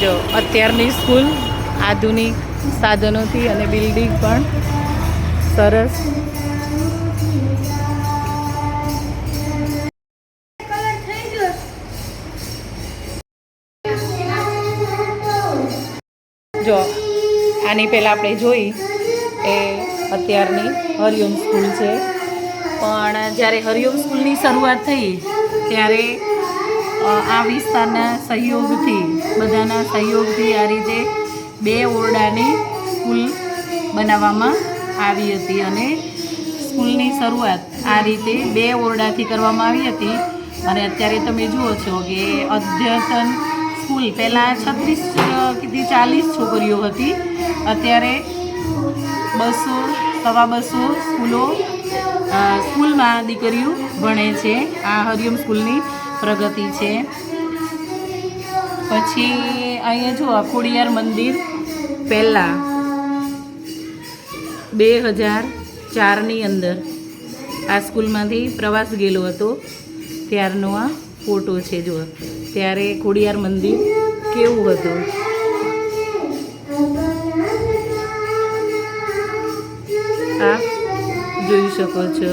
જો, અત્યારની સ્કૂલ આધુનિક સાધનોથી અને બિલ્ડિંગ પણ સરસ. જો, આની પહેલાં આપણે જોઈ એ અત્યારની હરિઓમ સ્કૂલ છે. પણ જ્યારે હરિઓમ સ્કૂલની શરૂઆત થઈ, ત્યારે આ વિસ્તારના સહયોગથી, બધાના સહયોગથી આ રીતે બે ઓરડાની સ્કૂલ બનાવવામાં આવી હતી અને સ્કૂલની શરૂઆત આ રીતે બે ઓરડાથી કરવામાં આવી હતી. અને અત્યારે તમે જુઓ છો કે અદ્યતન સ્કૂલ પહેલાં છત્રીસથી ચાલીસ છોકરીઓ હતી. અત્યારે બસો, સવા બસો સ્કૂલો સ્કૂલમાં દીકરીઓ ભણે છે આ હરિયમ સ્કૂલની. પ્રગતિ છે. પછી અહીંયા જુઓ અખોડિયાર મંદિર પહેલાં બે હજાર ચારની અંદર આ સ્કૂલમાંથી પ્રવાસ ગયેલો હતો. ત્યારનો આ ફોટો છે, જુઓ. ત્યારે ખોડિયાર મંદિર કેવું હતું? આપ જોઈ શકો છો.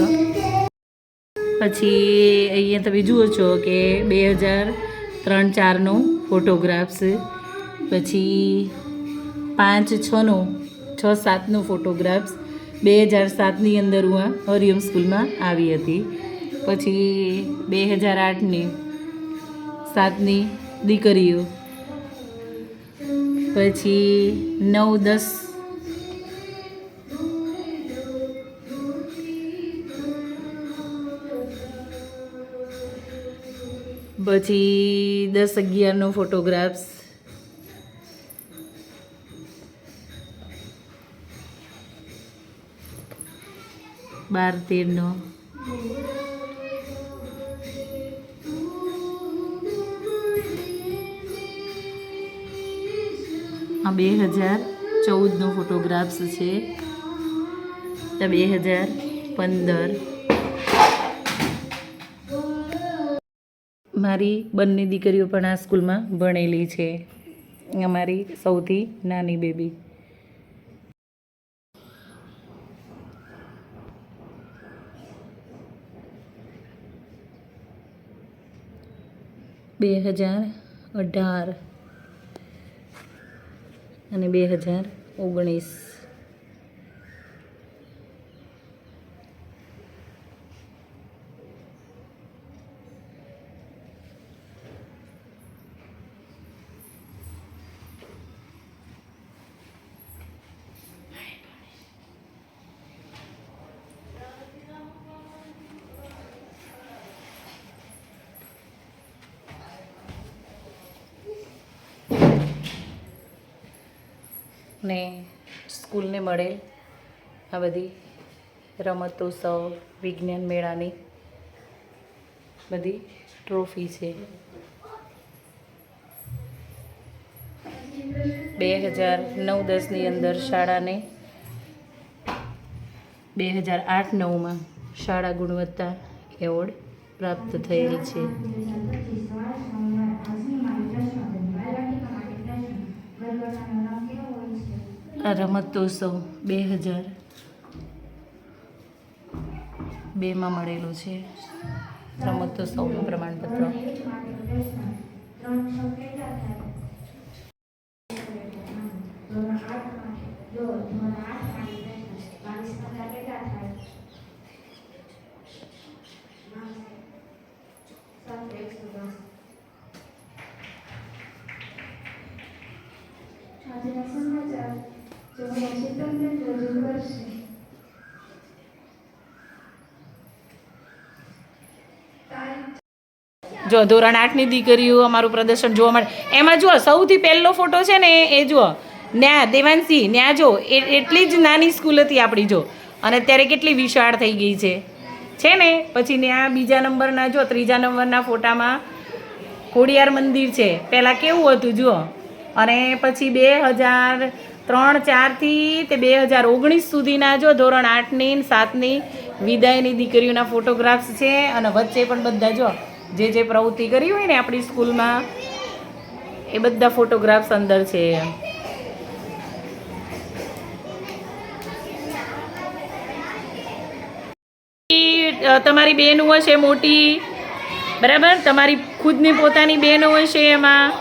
પછી અહીંયા તમે જુઓ છો કે બે હજાર ત્રણ ચારનો ફોટોગ્રાફ્સ, પછી પાંચ છનો, છ સાતનો ફોટોગ્રાફ્સ, બે હજાર સાતની અંદર હું આ હરિયમ સ્કૂલમાં આવી હતી. પછી બે હજાર આઠની સાતની દીકરીઓ, પછી નવ દસ પછી દસ અગિયારનો ફોટોગ્રાફ્સ. બાર તેરનો. આ બે હજાર ચૌદનો ફોટોગ્રાફ્સ છે. બે હજાર પંદર. મારી બંને દીકરીઓ પણ આ સ્કૂલમાં ભણેલી છે. અમારી સૌથી નાની બેબી. બે હજાર અઢાર અને બે હજાર ઓગણીસ. ને સ્કૂલને મળેલ આ બધી રમતોત્સવ વિજ્ઞાન મેળાની બધી ટ્રોફી છે. બે હજાર નવ દસની અંદર શાળાને બે હજાર આઠ નવમાં શાળા ગુણવત્તા એવોર્ડ પ્રાપ્ત થયેલ છે. રમતોત્સવ બે હજાર બેમાં મળેલું છે. રમતોત્સવનું પ્રમાણપત્ર. આજના જો ધોરણ આઠની દીકરીઓ અમારું પ્રદર્શન જોવા મળે. એમાં જુઓ, સૌથી પહેલો ફોટો છે ને એ જુઓ. ન્યા, દેવાંશી, ન્યા જો એટલી જ નાની સ્કૂલ હતી આપણી જો. અને અત્યારે કેટલી વિશાળ થઈ ગઈ છે. છે ને? પછી ન્યા બીજા નંબરના જો, ત્રીજા નંબરના ફોટામાં ખોડિયાર મંદિર છે. પહેલાં કેવું હતું જુઓ. અને પછી બે હજાર ત્રણ, ચારથી તે બે હજાર ઓગણીસ સુધીના જો ધોરણ આઠની સાતની વિદાયની દીકરીઓના ફોટોગ્રાફ્સ છે. અને વચ્ચે પણ બધા જો જે જે પ્રવૃત્તિ કરી હોય ને આપણી સ્કૂલમાં, એ બધા ફોટોગ્રાફ્સ અંદર છે. તમારી બેનું હશે મોટી, બરાબર? તમારી ખુદની પોતાની બેનો હશે એમાં.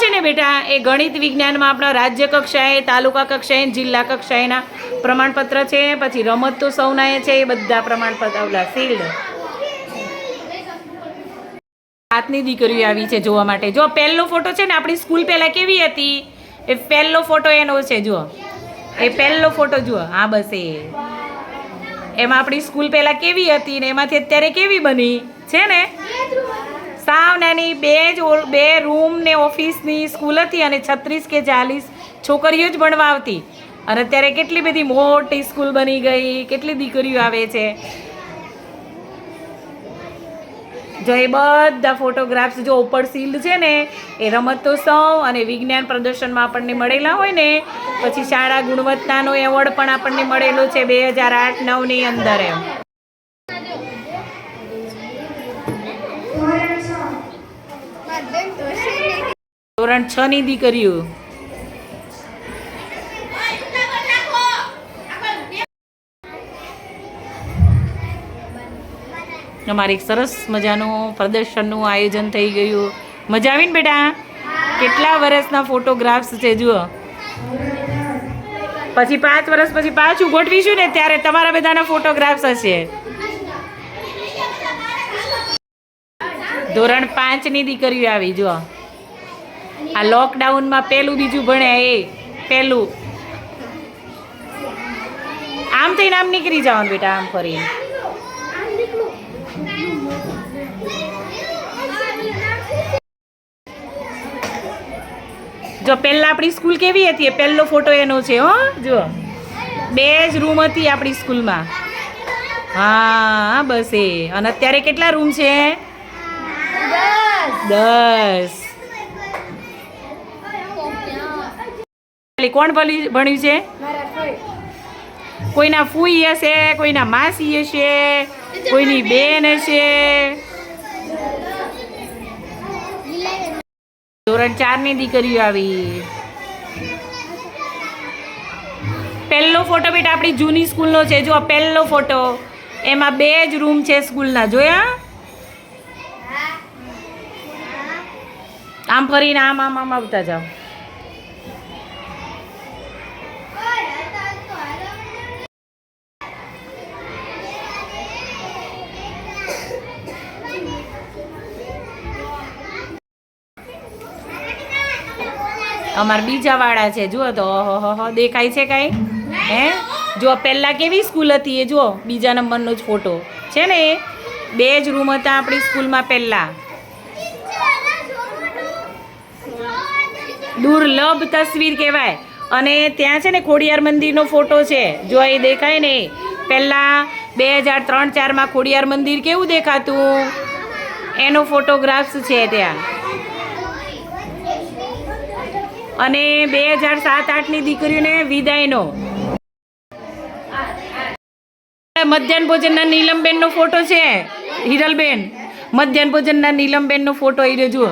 છે ને બેટા, એ ગણિત વિજ્ઞાનમાં આપણા રાજ્ય કક્ષાએ, તાલુકા કક્ષાએ, જિલ્લા કક્ષાએના પ્રમાણપત્ર છે, પછી રમત તો સૌના એ છે, એ બધા પ્રમાણપત્ર ઓલા શિલ્ડ હાથની દીકરીઓ આવી છે જોવા માટે. જો, પહેલો ફોટો છે ને આપણી સ્કૂલ પહેલા કેવી હતી? એ પહેલો ફોટો એનો છે, જુઓ. એ પહેલો ફોટો જુઓ. હા, બસ એ. એમાં આપણી સ્કૂલ પહેલા કેવી હતી ને એમાંથી અત્યારે કેવી બની? છે ને? સાવ નાની બે જ બે રૂમ ને ઓફિસની સ્કૂલ હતી અને છત્રીસ કે ચાલીસ છોકરીઓ જ ભણવા આવતી અને અત્યારે કેટલી બધી મોટી સ્કૂલ બની ગઈ, કેટલી દીકરીઓ આવે છે. જો એ બધા ફોટોગ્રાફ્સ જો ઉપર સીલ્ડ છે ને, એ રમતોત્સવ અને વિજ્ઞાન પ્રદર્શનમાં આપણને મળેલા હોય ને, પછી શાળા ગુણવત્તાનો એવોર્ડ પણ આપણને મળેલો છે બે હજાર આઠ નવની અંદર એમ. ધોરણ છ ની દીકરીઓ. અમારે એક સરસ મજાનું પ્રદર્શનનું આયોજન થઈ ગયું. મજા આવી ને બેટા? કેટલા વર્ષના ફોટોગ્રાફ્સ છે, જુઓ. પછી પાંચ વર્ષ પછી પાછું ગોઠવીશું ને ત્યારે તમારા બધાના ફોટોગ્રાફ્સ હશે. ધોરણ પાંચની દીકરીઓ આવી, જુઓ. આ લોકડાઉનમાં પહેલું બીજું ભણ્યા એ પહેલું આમ થઈને આમ નીકળી જવાનું બેટા આમ ફરી જો પહેલા આપણી સ્કૂલ કેવી હતી? એ પહેલો ફોટો એનો છે હો જો બે જ રૂમ હતી આપણી સ્કૂલમાં. હા બસ એ. અને અત્યારે કેટલા રૂમ છે? દસ. કોણ ભણી ભણ્યું છે? કોઈના ફૂઈ હશે કોઈના માસી હશે કોઈની બેન હશે? ધોરણ ચારની દીકરીઓ આવી. પહેલો ફોટો બેટા આપણી જૂની સ્કૂલનો છે. જો પહેલો ફોટો. એમાં બે જ રૂમ છે સ્કૂલના. જોયા? આમ ફરીને આમ આમ આમ આવતા જાઓ. અમાર બીજા વાળા છે, જુઓ તો, ઓહો દેખાય છે કાંઈ? હે? જો પહેલાં કેવી સ્કૂલ હતી એ, જુઓ, બીજા નંબરનો જ ફોટો. છે ને? બે જ રૂમ હતા આપણી સ્કૂલમાં પહેલાં. દુર્લભ તસવીર કહેવાય. અને ત્યાં છે ને ખોડિયાર મંદિરનો ફોટો છે. જો એ દેખાય ને, પહેલાં બે હજાર ત્રણ ચારમાં ખોડિયાર મંદિર કેવું દેખાતું? એનો ફોટોગ્રાફ્સ છે ત્યાં. અને બે હજાર સાત આઠની દીકરીઓને વિદાયનો. મધ્યાહન ભોજનના નીલમબેનનો ફોટો છે, હિરલબેન. મધ્યાહન ભોજનના નીલમબેનનો ફોટો એ જુઓ.